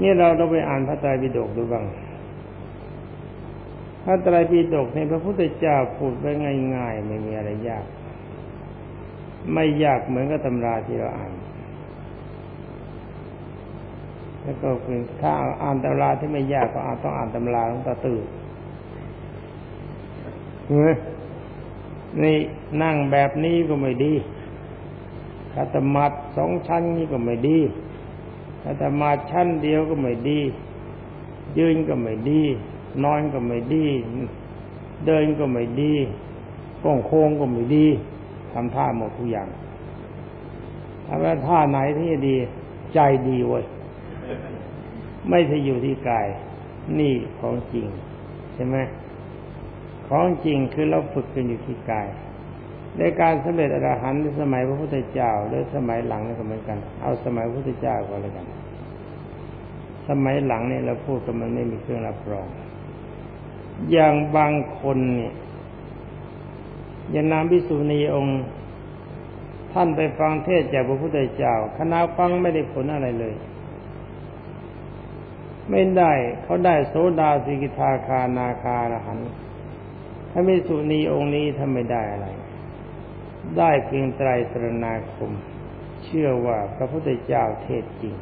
นี่เราต้องไปอ่านพระไตรปิฎกดูบ้างพระไตรปิฎกในพระพุทธเจ้าพูดไว้ง่าย ๆ ไม่มีอะไรยาก ไม่ยากเหมือนกับตำราที่เราอ่าน แล้วก็คือถ้าอ่านตำราที่ไม่ยากก็อ่านต้องอ่านตำราของตาตื่นนี่นั่งแบบนี้ก็ไม่ดีคาตมัดสองชั้นนี่ก็ไม่ดี คาตมาชั้นเดียวก็ไม่ดี ยืนก็ไม่ดี นอนก็ไม่ดี เดินก็ไม่ดีก้องโค้งก็ไม่ดีทำท่าหมดทุกอย่างถ้าว่าท่าไหนที่ดี ใจดีเว้ยไม่ใช่อยู่ที่กาย นี่ของจริง ใช่ไหมของจริงคือเราฝึกกันอยู่ที่กาย ในการสำเร็จอรหันต์ในสมัยพระพุทธเจ้าหรือสมัยหลังนี่ก็เหมือนกัน เอาสมัยพระพุทธเจ้าก็แล้วกัน สมัยหลังนี่เราพูดกันมันไม่มีเครื่องรับรอง อย่างบางคนเนี่ยยานามพิสุนีองค์ ท่านไปฟังเทศจากพระพุทธเจ้าคณะฟังไม่ได้ผลอะไรเลย ไม่ได้เขาได้โสดาสิกิทาคานาคาอรหันต์ถ้าไม่สุนีองค์นี้ทำไม่ได้อะไร ได้เพียงไตรตรณาคม เชื่อว่าพระพุทธเจ้าเทศจริง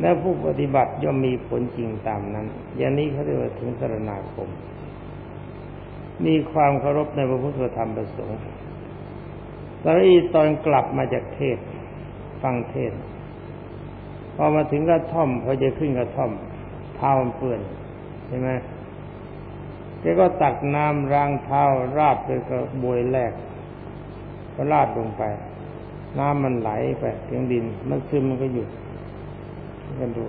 และผู้ปฏิบัติย่อมมีผลจริงตามนั้น อย่างนี้เขาเรียกว่าถึงตรณาคม มีความเคารพในพระพุทธธรรมประสงค์ตอนนี้ตอนกลับมาจากเทศ ฟังเทศ พอมาถึงกระท่อม พอจะขึ้นกระท่อมเท้ามันเปื้อนใช่ไหมแกก็ตักน้ำรางเท้าราดไปกระบวยแรก ก็ราดลงไป น้ำมันไหลไปถึงดิน มันซึมมันก็หยุดกันดู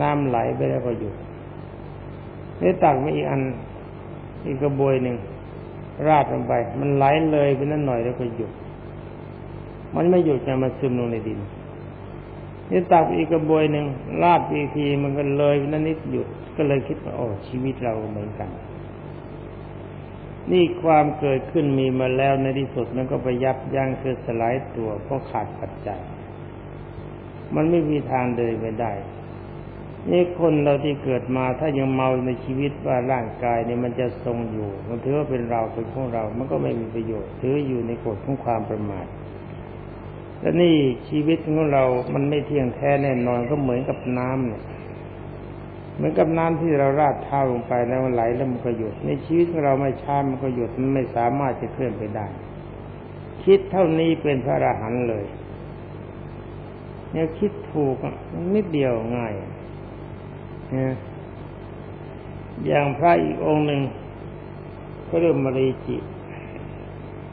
น้ำไหลไปแล้วก็หยุดนี่ตักมาอีกอัน อีกกระบวยหนึ่งราดลงไป มันไหลเลยไปนั่นหน่อยแล้วก็หยุด มันไม่หยุดจะมันซึมลงในดินนี่ตักอีกกระบวยหนึ่งราดอีกทีมันก็เลยไปนั่นนิดหยุด ก็เลยคิดว่าโอ้ชีวิตเราเหมือนกัน นี่ความเกิดขึ้นมีมาแล้วในที่สุดมันก็ไปยับยั้งคือสลายตัวเพราะขาดปัจจัย มันไม่มีทางเดินไปได้นี่คนเราที่เกิดมาถ้ายังเมาในชีวิตว่าร่างกายเนี่ยมันจะทรงอยู่ มันถือว่าเป็นเราเป็นของเรา มันก็ไม่มีประโยชน์ถืออยู่ในกฎของความประมาทและนี่ชีวิตของเรา มันไม่เที่ยงแท้แน่นอนก็เหมือนกับน้ำเนี่ย เหมือนกับน้ำที่เราราดเท้าลงไปแล้วมันไหลแล้วมันก็หยุด ในชีวิตของเราไม่ช้ามันก็หยุดมันไม่สามารถจะเคลื่อนไปได้ คิดเท่านี้เป็นพระอรหันต์เลยเนี่ยคิดถูกนิดเดียวง่ายนะอย่างพระอีกองค์หนึ่งก็เรียกมารีจิ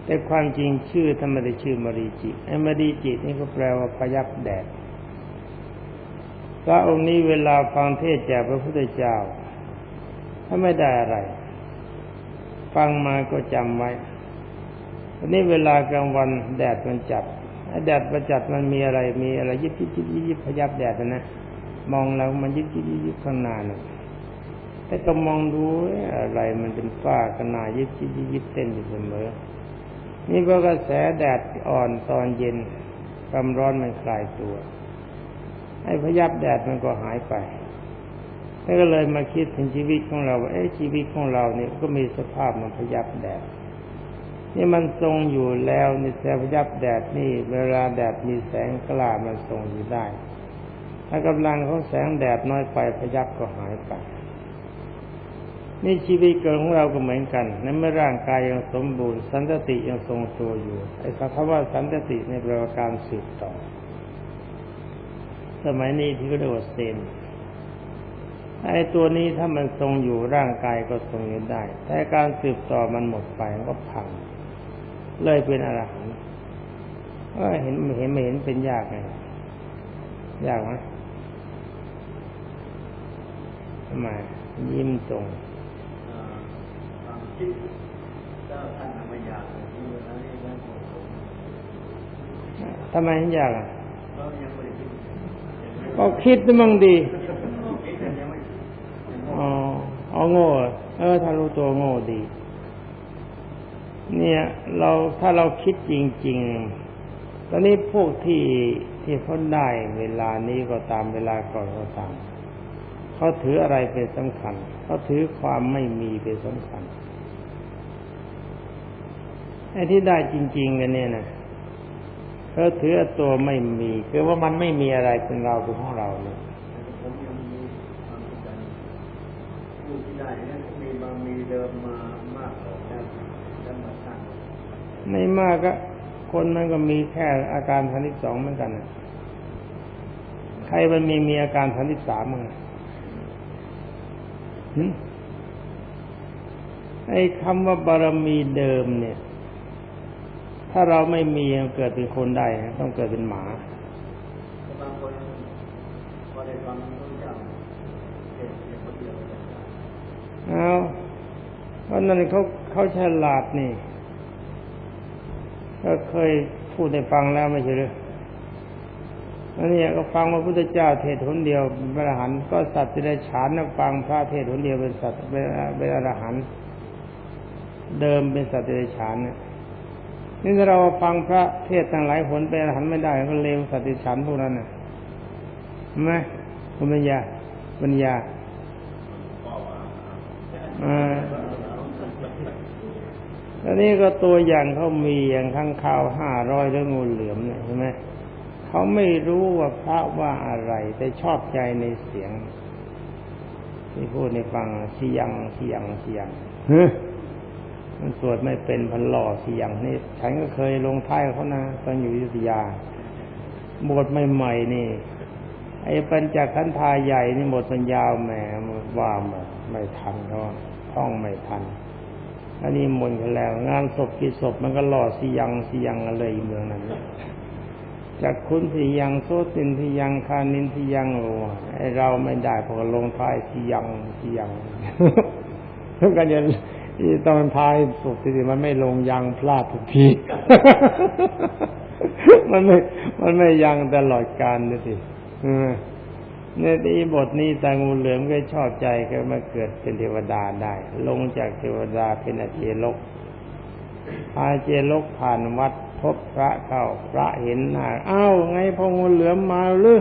แต่ความจริงชื่อธรรมดาชื่อมารีจิไอ้มารีจินี่ก็แปลว่าพยับแดด พระองค์นี้เวลาฟังเทศจากพระพุทธเจ้าถ้าไม่ได้อะไร ฟังมาก็จำไว้ทีนี้เวลากลางวันแดดมันจัดไอ้แดดประจัดมันมีอะไร มีอะไรยิบยิบยิบยิบพยับแดดนะมองแล้วมันยิบยิบยิบยิบข้างหน้านะแต่ก็มองดูอะไรมันเป็นฝ้าขนาดยิบยิบยิบยิบเต้นอยู่เสมอ นี่เพราะกระแสแดดอ่อนตอนเย็นความร้อนมันคลายตัว ไอ้พยับแดดมันก็หายไปแล้วก็เลยมาคิดถึงชีวิตของเราว่าเอ้ชีวิตของเราเนี่ยก็มีสภาพมันพยับแดดนี่มันทรงอยู่แล้วนี่แสงพยับแดดนี่ เวลาแดดมีแสงกล้ามันทรงอยู่ได้ ถ้ากำลังของแสงแดดน้อยไปพยับก็หายไปนี่ชีวิตของเราก็เหมือนกันในเมื่อร่างกายยังสมบูรณ์ สันติยังทรงตัวอยู่ไอ้คำว่าสันติในปลว่าการสืบต่อ สมัยนี้ที่เรียกว่าเซนไอ้ตัวนี้ถ้ามันทรงอยู่ร่างกายก็ทรงอยู่ได้ แต่การสืบต่อมันหมดไปก็พัง เลยเป็นอรหันต์เห็นไม่เห็นไม่เห็นเป็นยากไงยากไหมทำไมยิ้มตรงทำไมเห็นยากอะก็คิด ก็คิดมั่งดีอ๋อเอาโง่เออถ้ารู้ตัวโง่ดี เนี่ย เราถ้าเราคิดจริง ๆ ตอนนี้พวกที่ที่เขาได้เวลานี้ก็ตามเวลาก่อนก็ตามเขาถืออะไรเป็นสำคัญเขาถือความไม่มีเป็นสำคัญไอ้ที่ได้จริง ๆ กันเนี่ยนะ เขาถือตัวไม่มีคือว่ามันไม่มีอะไรเป็นเราเป็นของเราเนี่ยผมยังมีความเข้าใจผู้ที่ได้เนี่ยมีบางมีเดิมมามากกว่าแล้วแล้วมาสร้างไม่มากก็คนมันก็มีแค่อาการทันที่สองเหมือนกันน่ะใครมันมีมีอาการทันที่สามมั้งอะหึไอ้คำว่าบารมีเดิมเนี่ย ถ้าเราไม่มีมันเกิดเป็นคนได้ต้องเกิดเป็นหมาบางคนพอได้ฟังพระเจ้าเทศน์เพียงคนเดียวเอาเพราะนั้นเขาเขาฉลาดนี่ก็เคยพูดให้ฟังแล้วไม่ใช่หรืออันนี้ก็ฟังว่าพุทธเจ้าเทศน์หนเดียวเป็นอรหันต์ก็สัตว์ที่ได้ฉานนะฟังพระเทศน์หนเดียวเป็นสัตว์เป็นเป็นอรหันต์เดิมเป็นสัตว์ที่ได้ฉานเนี่ย นี่ถ้าเราฟังพระเทศน์ตั้งหลายหนเป็นอรหันต์ไม่ได้ก็เลวสัตว์ที่ฉานพวกนั้นน่ะเห็นไหมคุณปัญญาปัญญาอ่าอันนี้ก็ตัวอย่างเขามีอย่างข้างข่าวห้าร้อยเรื่องงูเหลือมเนี่ยใช่ไหมเขาไม่รู้ว่าพระว่าอะไร แต่ชอบใจในเสียงที่พูดในฟังชียังชียังชียังเฮ้ย มันสวดไม่เป็นพันหล่อชียังนี่ฉันก็เคยลงท้ายเขานะตอนอยู่ยุธยาบทใหม่ๆนี่ ไอ้ปัญจขันธาใหญ่นี่หมดมันยาแหมว่ามาไม่ทันเขาท่องไม่ทันอันนี้มนกันแล้ว งานศพกี่ศพมันก็หล่อสียังสียังอะไรเมืองนั้นจากคุณสียังโซตินสียังคานินสียังโอ้ไอเราไม่ได้พอลงท้ายสียังสียังเพื่อกันจะ ที่ตอนท้ายศพทีมันไม่ลงยังพลาดทุกที มันไม่ มันไม่ยังตลอดการเลยสิในที่บทนี้ตางูเหลือมก็ชอบใจก็มาเกิดเป็นเทวดาได้ ลงจากเทวดาเป็นอาเจลกอาเจลกผ่านวัดพบพระเข้าพระเห็นหน้าอ้าวไงพองูเหลือมมาหรือ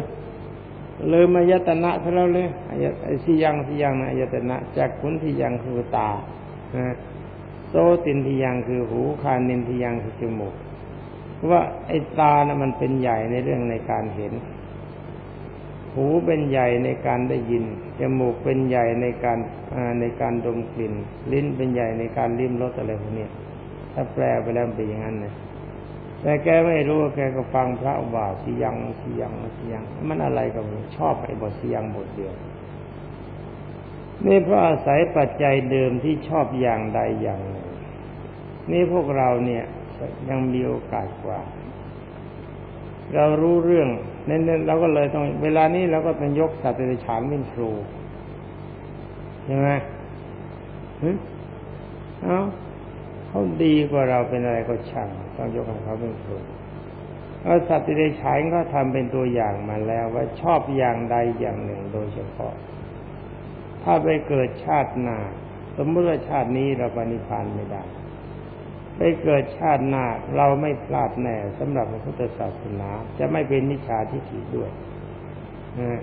เลยมายตนะเท่าแล้วเลยอายะสิยังสิยังนะอายตนะจากขุนที่ยังคือตา นะโซตินทียังคือหูคานินทียังคือจมูกว่าไอ้ตานะ่ะมันเป็นใหญ่ในเรื่องในการเห็น หูเป็นใหญ่ในการได้ยิน จมูกเป็นใหญ่ในการในการดมกลิ่น ลิ้นเป็นใหญ่ในการลิ้มรสอะไรพวกนี้ถ้าแปลไปแล้วเป็นอย่างนั้นนะแต่แกไม่รู้แกก็ฟังพระว่าสิยังสิยังสิยัง มันอะไรก็ไม่ชอบไอ้บทสิยังบทเดียว นี่เพราะอาศัยปัจจัยเดิมที่ชอบอย่างใดอย่างหนึ่ง นี่พวกเราเนี่ยยังมีโอกาสกว่า เรารู้เรื่องเน้นๆเราก็เลยต้องเวลานี้เราก็ต้องยกสัตว์เดรัจฉานเป็นครูใช่ไหมฮึเอ้าเขาดีกว่าเราเป็นอะไรก็ช่างต้องยกให้เขาเป็นครูเอาสัตว์เดรัจฉานก็ทำเป็นตัวอย่างมาแล้วว่าชอบอย่างใดอย่างหนึ่งโดยเฉพาะ ถ้าไปเกิดชาติหน้าสมมติว่าชาตินี้เราปฏิพานไม่ได้ ไปเกิดชาติหน้าเราไม่พลาดแน่สำหรับพระพุทธศาสนา จะไม่เป็นนิชาทิฏฐิด้วยนะ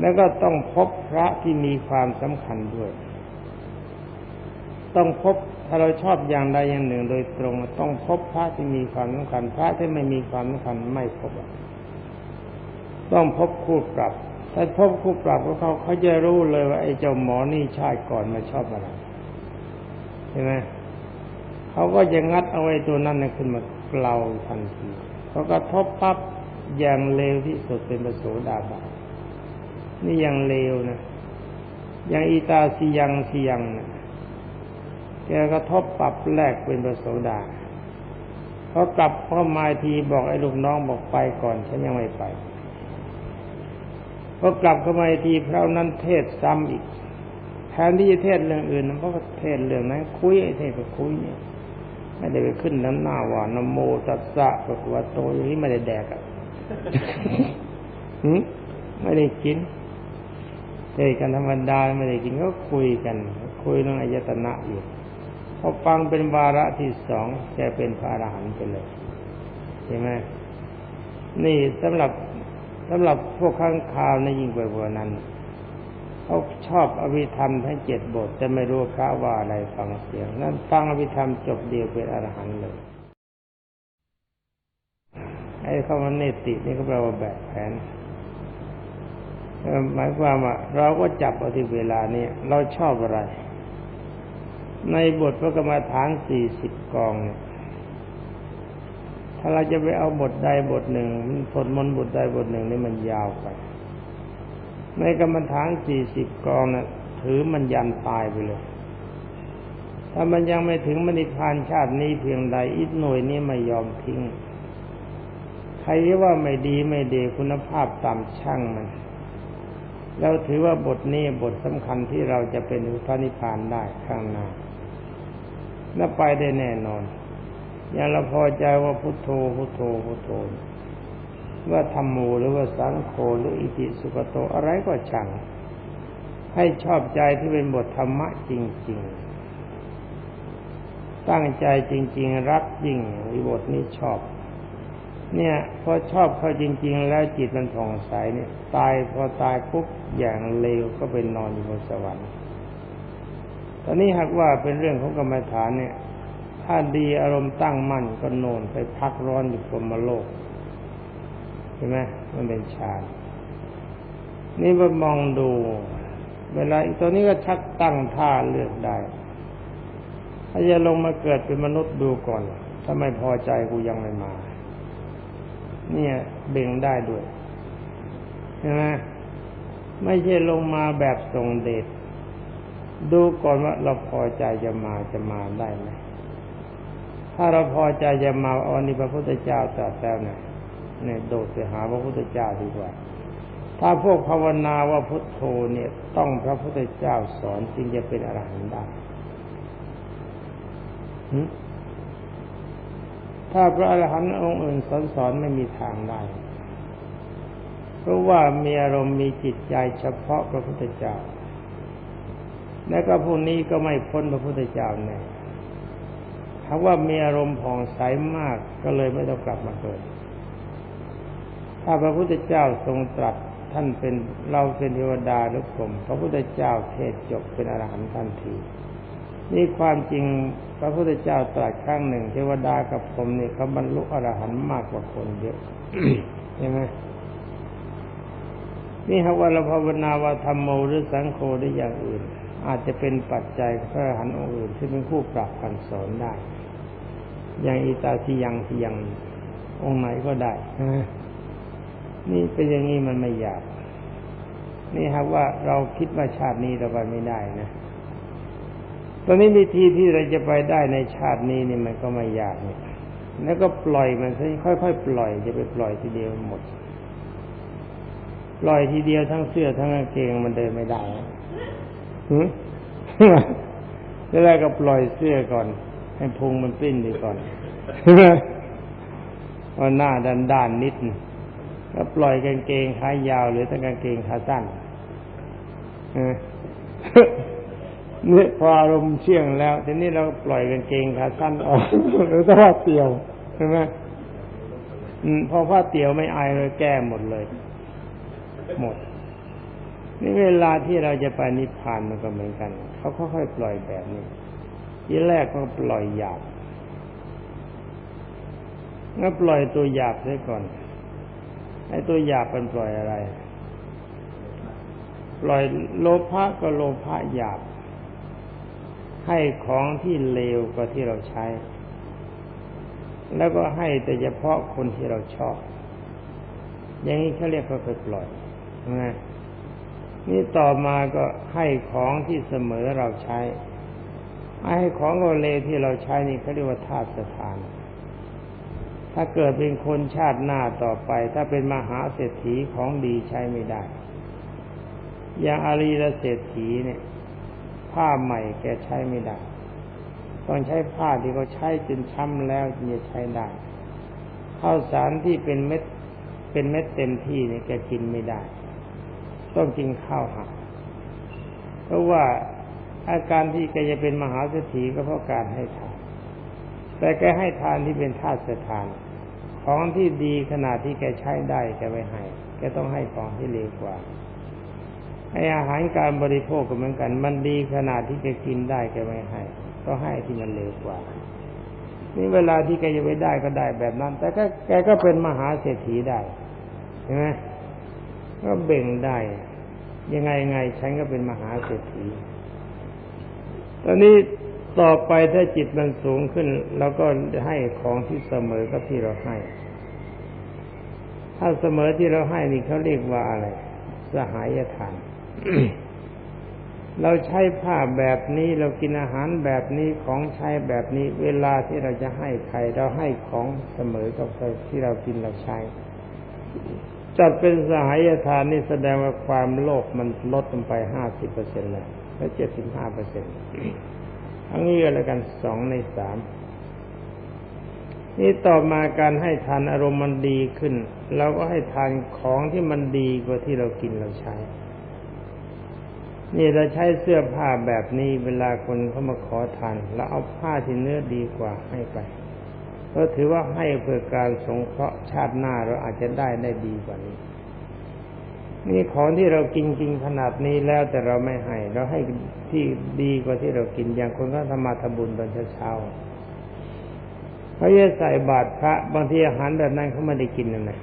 แล้วก็ต้องพบพระที่มีความสำคัญด้วย ต้องพบถ้าเราชอบอย่างใดอย่างหนึ่งโดยตรง ต้องพบพระที่มีความสำคัญ พระที่ไม่มีความสำคัญไม่พบ ต้องพบคู่ปรับ ถ้าพบคู่ปรับก็เขาเขาจะรู้เลยว่าไอ้เจ้าหมอนี่ชาติก่อนมาชอบอะไรใช่ไหมเขาก็จะงัดเอาไอ้ตัวนั้นนขึ้นมาเกลาทันทีเขาก็ทบปั๊บอย่างเลวที่สุดเป็นประโสดาบันนี่ยังเลวนะอย่างอีตาสียังสียังนะแกก็ทบปรับแรกเป็นประโสดาเขากลับเข้ามาทีบอกไอ้ลูกน้องบอกไปก่อนฉันยังไม่ไป พอกลับเข้ามาทีพระนั้นเทศซ้ำอีกแทนที่จะเทศเรื่องอื่นเพราะเทศเรื่องนั้นคุยไอ้เทศก็คุยเนี่ยไม่ได้ไปขึ้นน้ำหน้าว่านโมตัสสะปะกวาโตอย่างนี้ไม่ได้แดกอะไม่ได้กินเทศกันธรรมดาไม่ได้กินก็คุยกัน คุยเรื่องอายตนะอยู่พอฟังเป็นวาระที่สองแกเป็นพระอรหันต์ไปเลยช่ไหมนี่สำหรับ สำหรับพวกข้างคาวนี่ยิ่งไปกว่านั้นเขาชอบอภิธรรมทั้งเจ็ดบทจะไม่รู้พระว่าอะไรฟังเสียง นั้นฟังอภิธรรมจบเดียวเป็นอรหันต์เลยไอ้คำว่าเนตินี่ก็แปลว่าแบบแผนหมายความว่าเราก็จับเอาที่เวลานี้เราชอบอะไร ในบทพระกรรมฐานสี่สิบกองเนี่ย ถ้าเราจะไปเอาบทใดบทหนึ่งสวดมนต์บทใดบทหนึ่งนี่มันยาวไป ในกรรมฐานสี่สิบกองนะ่ะถือมันยันตายไปเลย ถ้ามันยังไม่ถึงมรรคพานชาตินี้เพียงใดอีกหน่วยนี้ไม่ยอมทิ้ง ใครว่าไม่ดีไม่ดีคุณภาพต่ำช่างมัน แล้วถือว่าบทนี้บทสำคัญที่เราจะเป็นพระนิพพานได้ข้างหน้าและไปได้แน่นอน อย่างเราพอใจว่าพุทโธพุทโธพุทโธว่าธรรมโมหรือว่าสังโฆหรืออิติสุขโตอะไรก็ช่างให้ชอบใจที่เป็นบทธรรมะจริง ๆ ตั้งใจจริง ๆ รักยิ่งวิบทนี้ชอบ เนี่ยพอชอบเขาจริง ๆ แล้วจิตมันผ่องใสเนี่ย ตายพอตายปุ๊บอย่างเลวก็เป็นนอนอยู่บนสวรรค์ตอนนี้หากว่าเป็นเรื่องของกรรมฐานเนี่ย ถ้าดีอารมณ์ตั้งมั่นก็โน่นไปพักร้อนอยู่พรมโลกเห็นไหมมันเป็นฌานนี่มามองดู เวลาตัวนี้ก็ชักตั้งท่าเลือกได้ถ้าจะลงมาเกิดเป็นมนุษย์ดูก่อน ถ้าไม่พอใจกูยังไม่มา เนี่ยเบ่งได้ด้วยใช่ไหมไม่ใช่ลงมาแบบทรงเดชดูก่อนว่าเราพอใจจะมาจะมาได้ไหม ถ้าเราพอใจจะมาอาอันนี้พระพุทธเจ้าตรัสแล้วเนี่ยเนี่ยโดดไปหาพระพุทธเจ้าดีกว่า ถ้าพวกภาวนาว่าพุทโธเนี่ย ต้องพระพุทธเจ้าสอนจึงจะเป็นอรหันต์ได้ถ้าพระอรหันต์องค์อื่นสอนสอนไม่มีทางได้ เพราะว่ามีอารมณ์มีจิตใจเฉพาะพระพุทธเจ้า และก็พวกนี้ก็ไม่พ้นพระพุทธเจ้าแน่ ถ้าว่ามีอารมณ์ผ่องใสมากก็เลยไม่ต้องกลับมาเกิด ถ้าพระพุทธเจ้าทรงตรัสท่านเป็นเราเป็นเทวดาหรือผมพระพุทธเจ้าเทศจบเป็นอรหันต์ทันทีนี่ความจริงพระพุทธเจ้าตรัสครั้งหนึ่ง เทวดากับผมนี่เขาบรรลุอรหันต์มากกว่าคนเยอะใช่ไหมนี่หากว่าเราภาวนาว่าธรรมโมหรือสังโฆหรืออย่างอื่น อาจจะเป็นปัจจัยพระอรหันต์องค์อื่นที่เป็นคู่ปรับกันสอนได้ อย่างอิตาสิยังสิยังองค์ไหนก็ได้นี่เป็นอย่างนี้มันไม่ยาก นี่ครับว่าเราคิดว่าชาตินี้เราไปไม่ได้นะตอนนี้วิธีที่เราจะไปได้ในชาตินี้นี่มันก็ไม่ยากเนี่ยแล้วก็ปล่อยมันค่อยๆปล่อยจะไปปล่อยทีเดียวหมด ปล่อยทีเดียวทั้งเสื้อทั้งกางเกงมันเดินไม่ได้หืมแรกก็ปล่อยเสื้อก่อน ให้พุงมันปิ้นดีก่อนว่าหน้าดันด้านนิดแล้วปล่อยกางเกงขายาว หรือทั้งกางเกงขาสั้นเนี่ยพออารมณ์เชี่ยงแล้ว ทีนี้เราปล่อยกางเกงขาสั้นออกหรือผ้าเตียวใช่ไหมพอผ้าเตียวไม่อายเลยแก้หมดเลย หมดนี่เวลาที่เราจะไปนิพพานมันก็เหมือนกัน เขาค่อยๆปล่อยแบบนี้ ทีแรกก็ปล่อยหยาบงั้นปล่อยตัวหยาบเสียก่อนไอ้ตัวหยาบเป็นปล่อยอะไร ปล่อยโลภะก็โลภะหยาบ ให้ของที่เลวกว่าที่เราใช้ แล้วก็ให้แต่เฉพาะคนที่เราชอบ อย่างนี้เขาเรียกว่าไปปล่อยนะนี่ต่อมาก็ให้ของที่เสมอเราใช้ ให้ของเราเลที่เราใช้นี่เขาเรียกว่าธาตุสถาน ถ้าเกิดเป็นคนชาติหน้าต่อไป ถ้าเป็นมหาเศรษฐีของดีใช้ไม่ได้ อย่างอารีรเศรษฐีเนี่ย ผ้าใหม่แกใช้ไม่ได้ ต้องใช้ผ้าที่เขาใช้จนช้ำแล้วจึงจะใช้ได้ข้าวสารที่เป็นเม็ดเป็นเม็ดเต็มที่เนี่ยแกกินไม่ได้ ต้องกินข้าวหักเพราะว่า อาการที่แกจะเป็นมหาเศรษฐีก็เพราะการให้ทาน แต่แกให้ทานที่เป็นธาตุสถาน ของที่ดีขนาดที่แกใช้ได้แกไม่ให้ แกต้องให้ของที่เลวกว่าไออาหารการบริโภคก็เหมือนกัน มันดีขนาดที่แกกินได้แกไม่ให้ ก็ให้ที่มันเลวกว่า นี่เวลาที่แกจะไปได้ก็ได้แบบนั้น แต่ก็แกก็เป็นมหาเศรษฐีได้ใช่ไหมก็เบ่งได้ ยังไงไงฉันก็เป็นมหาเศรษฐี ตอนนี้ต่อไปถ้าจิตมันสูงขึ้นเราก็ให้ของที่เสมอกับที่เราให้ ถ้าเสมอที่เราให้นี่เขาเรียกว่าอะไร สหายทาน เราใช้ผ้าแบบนี้เรากินอาหารแบบนี้ของใช้แบบนี้ เวลาที่เราจะให้ใครเราให้ของเสมอกับที่เรากินเราใช้จัดเป็นสหายทานนี่แสดงว่าความโลภมันลดลงไปห้าสิบเปอร์เซ็นต์แล้ว และเจ็ดสิบห้าเปอร์เซ็นต์ทั้งนี้ก็แล้วกันสองในสามนี่ต่อมาการให้ทานอารมณ์มันดีขึ้นเราก็ให้ทานของที่มันดีกว่าที่เรากินเราใช้ นี่เราใช้เสื้อผ้าแบบนี้เวลาคนเขามาขอทานเราเอาผ้าที่เนื้อดีกว่าให้ไปเพราะถือว่าให้เพื่อการสงเคราะห์ชาติหน้าเราอาจจะได้ได้ดีกว่านี้ นี่ของที่เรากินกินขนาดนี้แล้วแต่เราไม่ให้ เราให้ที่ดีกว่าที่เรากินอย่างคนก็ทำมาทำบุญตอนเช้าๆเขาจะใส่บาตรพระ บางทีอาหารแบบนั้นเขาไม่ได้กินนะ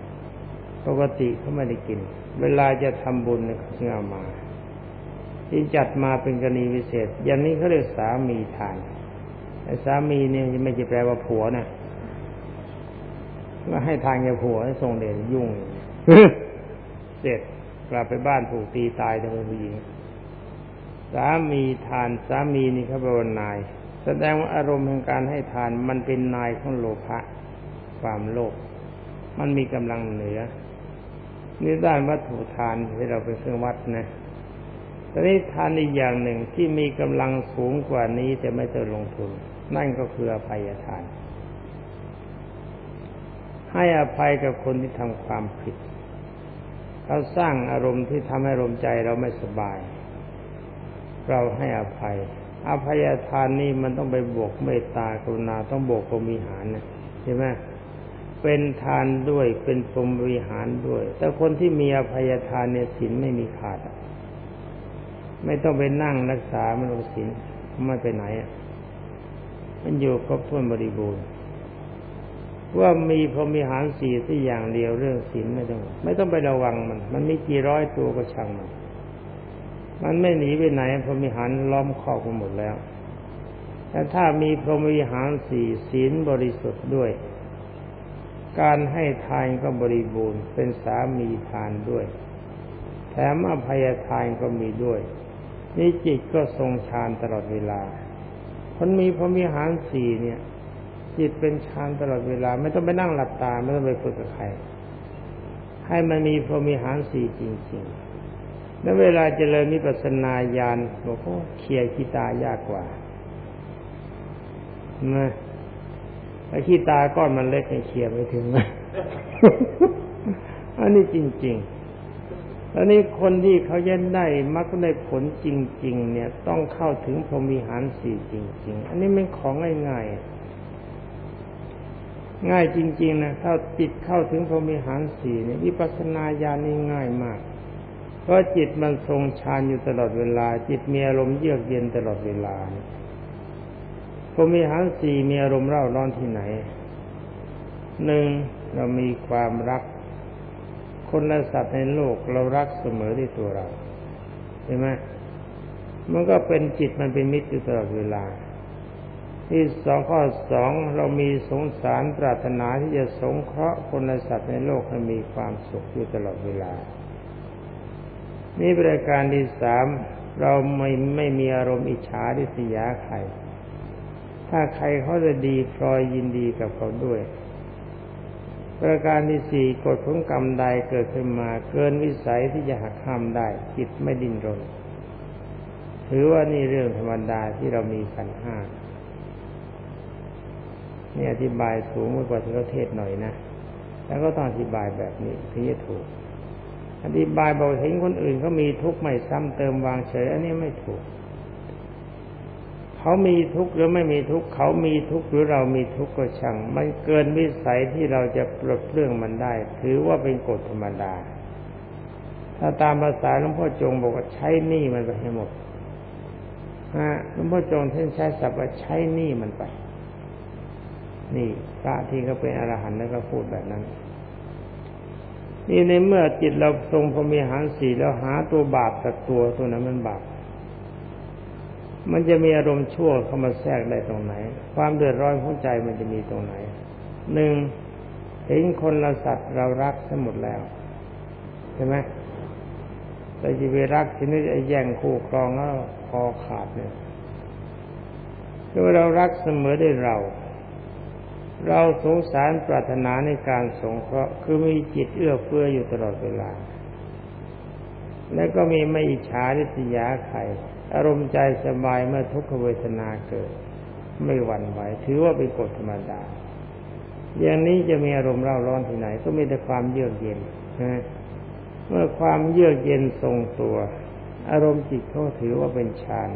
ปกติเขาไม่ได้กิน เวลาจะทำบุญเนี่ยเขาจึงเอามา ที่จัดมาเป็นกรณีพิเศษ อย่างนี้เขาเรียกสามีทานไอ้สามีเนี่ยไม่ใช่แปลว่าผัวนะก็ให้ทานแกผัวให้ทรงเดชยุ่งเสร็จ กลับไปบ้านถูกตีตายทั้งผู้หญิงสามีทานสามีนี่เขาเป็นนาย แสดงว่าอารมณ์แห่งการให้ทานมันเป็นนายของโลภะความโลภมันมีกำลังเหนือนี่ด้านวัตถุทานที่เราเป็นเครื่องวัดนะตอนนี้ทานอีกอย่างหนึ่งที่มีกำลังสูงกว่านี้แต่ไม่ต้องลงทุน นั่นก็คืออภัยทาน ให้อภัยกับคนที่ทำความผิด เขาสร้างอารมณ์ที่ทำให้อารมณ์ใจเราไม่สบาย เราให้อภัย อภัยทานนี่มันต้องไปบวกเมตตากรุณาต้องบวกพรมีหารนะใช่ไหมเป็นทานด้วยเป็นพรมวิหารด้วย แต่คนที่มีอภัยทานเนี่ยศีลไม่มีขาด ไม่ต้องไปนั่งรักษามันศีลไม่ไปไหนอะมันอยู่ครบถ้วนบริบูรณ์ ว่ามีพรมิหารสี่ที่อย่างเดียวเรื่องศีลไม่ต้อง ไม่ต้องไประวังมัน มันมีกี่ร้อยตัวก็ช่างมัน มันไม่หนีไปไหนพรมิหารล้อมครอบกันหมดแล้ว แต่ถ้ามีพรมวิหารสี่ศีลบริสุทธิ์ด้วย การให้ทานก็บริบูรณ์ เป็นสามีทานด้วย แถมอภัยทานก็มีด้วยนี่จิตก็ทรงฌานตลอดเวลาคนมีพรมิหารสี่เนี่ย จิตเป็นฌานตลอดเวลา ไม่ต้องไปนั่งหลับตา ไม่ต้องไปฝึกกับใคร ให้มันมีพรหมิหารสี่จริงๆ แล้วเวลาเจริญนิพพานาญาณบอกว่าเคลียร์ขี้ตายากกว่านะไอ้ขี้ตาก้อนมันเล็กให้เคลียร์ไม่ถึงนะอันนี้จริงๆแล้วนี่คนที่เขาเย็นได้มักได้ผลจริง ๆ เนี่ย ต้องเข้าถึงพรหมิหารสี่จริง ๆ อันนี้เป็นของง่ายๆ ง่ายจริง ๆนะถ้าจิตเข้าถึงพรมิหารสี่เนี่ยวิปัสสนาญาณนี่ง่ายมาก เพราะจิตมันทรงฌานอยู่ตลอดเวลา จิตมีอารมณ์เยือกเย็นตลอดเวลาพรมิหารสี่มีอารมณ์เร่าร้อนที่ไหนหนึ่งเรามีความรัก คนและสัตว์ในโลกเรารักเสมอที่ตัวเราใช่ไหมมันก็เป็นจิตมันเป็นมิตรอยู่ตลอดเวลา ที่สองข้อสองเรามีสงสารปรารถนาที่จะสงเคราะห์คนสัตว์ในโลกให้มีความสุขอยู่ตลอดเวลา นี่บริการที่สามเราไม่ไม่มีอารมณ์อิจฉาริษยาใคร ถ้าใครเขาจะดีพลอยยินดีกับเขาด้วยประการที่สี่กฎของกรรมใดเกิดขึ้นมา เกินวิสัยที่จะหักห้ามได้ จิตไม่ดิ้นรน ถือว่านี่เรื่องธรรมดาที่เรามีขันห้า นี่อธิบายสูงกว่าที่เขาเทศหน่อยนะ แล้วก็ต้องอธิบายแบบนี้ถึงจะถูก อธิบายบอกเห็นคนอื่นเขามีทุกข์ไม่ซ้ำเติมวางเฉย อันนี้ไม่ถูก เขามีทุกข์หรือไม่มีทุกข์เขามีทุกข์หรือเรามีทุกข์ก็ช่างมันเกินวิสัยที่เราจะปลดเปลื้องมันได้ ถือว่าเป็นกฎธรรมดา ถ้าตามภาษาหลวงพ่อจงบอกว่าใช้หนี้มันไปให้หมดฮะหลวงพ่อจงท่านใช้ศัพท์ว่าใช้หนี้มันไป นี่พระที่เขาเป็นอรหันต์แล้วก็พูดแบบนั้น นี่ในเมื่อจิตเราทรงพรมีหารสีแล้วหาตัวบาปกับตัวตัวนั้นมันบาปมันจะมีอารมณ์ชั่วเข้ามาแทรกได้ตรงไหน ความเดือดร้อนของใจมันจะมีตรงไหนหนึ่งเห็นคนละสัตว์เรารักทั้งหมดแล้วใช่ไหมแต่จะไปรักทีนี้ไอ้แย่งคู่ครองแล้วคอขาดเนี่ยคือเรารักเสมอได้เรา เราสงสารปรารถนาในการสงเคราะห์คือมีจิตเอื้อเฟื้ออยู่ตลอดเวลา และก็มีไม่อิจฉาริษยาใครอารมณ์ใจสบายเมื่อทุกขเวทนาเกิด ไม่หวั่นไหวถือว่าเป็นกฎธรรมดา อย่างนี้จะมีอารมณ์เร่าร้อนที่ไหน ก็มีแต่ความเยือกเย็นเมื่อความเยือกเย็นทรงตัว อารมณ์จิตเขาถือว่าเป็นฌาน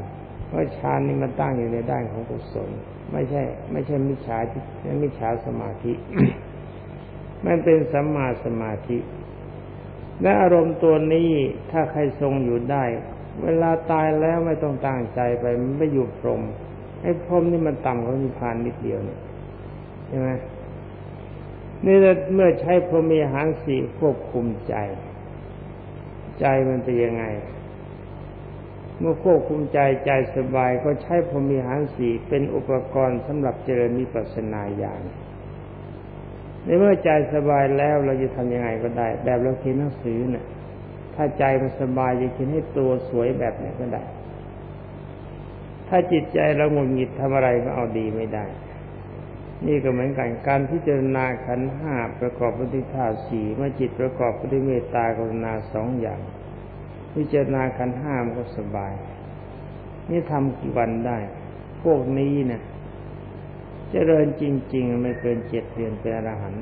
เพราะฌานนี่มันตั้งอยู่ในด้านของกุศล ไม่ใช่ ไม่ใช่มิจฉาทิมิจฉาสมาธิ มันเป็นสัมมาสมาธิ และอารมณ์ตัวนี้ถ้าใครทรงอยู่ได้ เวลาตายแล้วไม่ต้องตั้งใจไป มันไม่อยู่พรมไอ้พรมนี่มันต่ำกว่านิพพานนิดเดียวเนี่ยใช่ไหมนี่เมื่อใช้พรหมีหารสี่ควบคุมใจ ใจมันจะยังไง เมื่อควบคุมใจใจสบายก็ใช้พรมีหารสีเป็นอุปกรณ์สำหรับเจริญมิปัสนาญาณในเมื่อใจสบายแล้วเราจะทำยังไงก็ได้ แบบเราเขียนหนังสือเนี่ยถ้าใจมันสบายจะเขียนให้ตัวสวยแบบไหนก็ได้ ถ้าจิตใจเราหงุดหงิดทำอะไรก็เอาดีไม่ได้ นี่ก็เหมือนกันการพิจารณาขันห้าประกอบปฏิภาสี่เมื่อจิตประกอบปฏิเมตตากรุณาสองอย่าง พิจารณาขันห้ามก็สบาย นี่ทำกี่วันได้ พวกนี้นะเจริญจริง ๆ ไม่เกินเจ็ดเดือนเป็นอรหันต์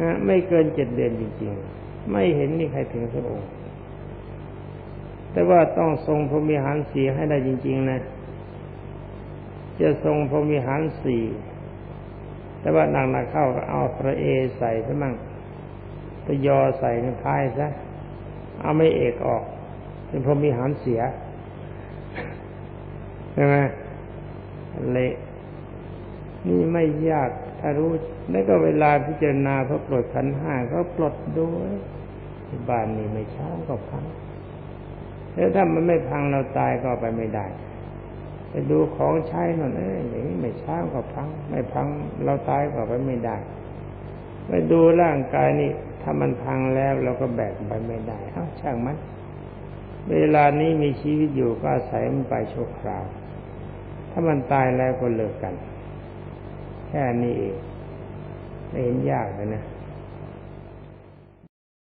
นะไม่เกินเจ็ดเดือนจริง ๆ ไม่เห็นมีใครถึงพระองค์แต่ว่าต้องทรงพรมิหารสีให้ได้จริง ๆ นะ จะทรงพรมิหารสีแต่ว่านังนาเข้าก็เอาพระเอใส่ซะมั่งตะยอใส่ในท้ายซะ เอาไม่เอกออก เป็นพรหมิหารเสียใช่ไหมเละนี่ไม่ยากถ้ารู้แล้วก็เวลาพิจารณาพระปลดขันห้าก็ปลดด้วยบ้านนี้ไม่ช้าก็พังแล้วถ้ามันไม่พังเราตายก็ไปไม่ได้ไปดูของใช้นั่นเอ้ยอย่างนี้ไม่ช้าก็พัง ไม่พังเราตายก็ไปไม่ได้ ไปดูร่างกายนี่ ถ้ามันพังแล้วเราก็แบกไปไม่ได้เอ้าช่างมัน เวลานี้มีชีวิตอยู่ก็อาศัยมันไปชั่วคราว ถ้ามันตายแล้วก็เลิกกัน แค่นี้เองไม่เห็นยากเลยนะ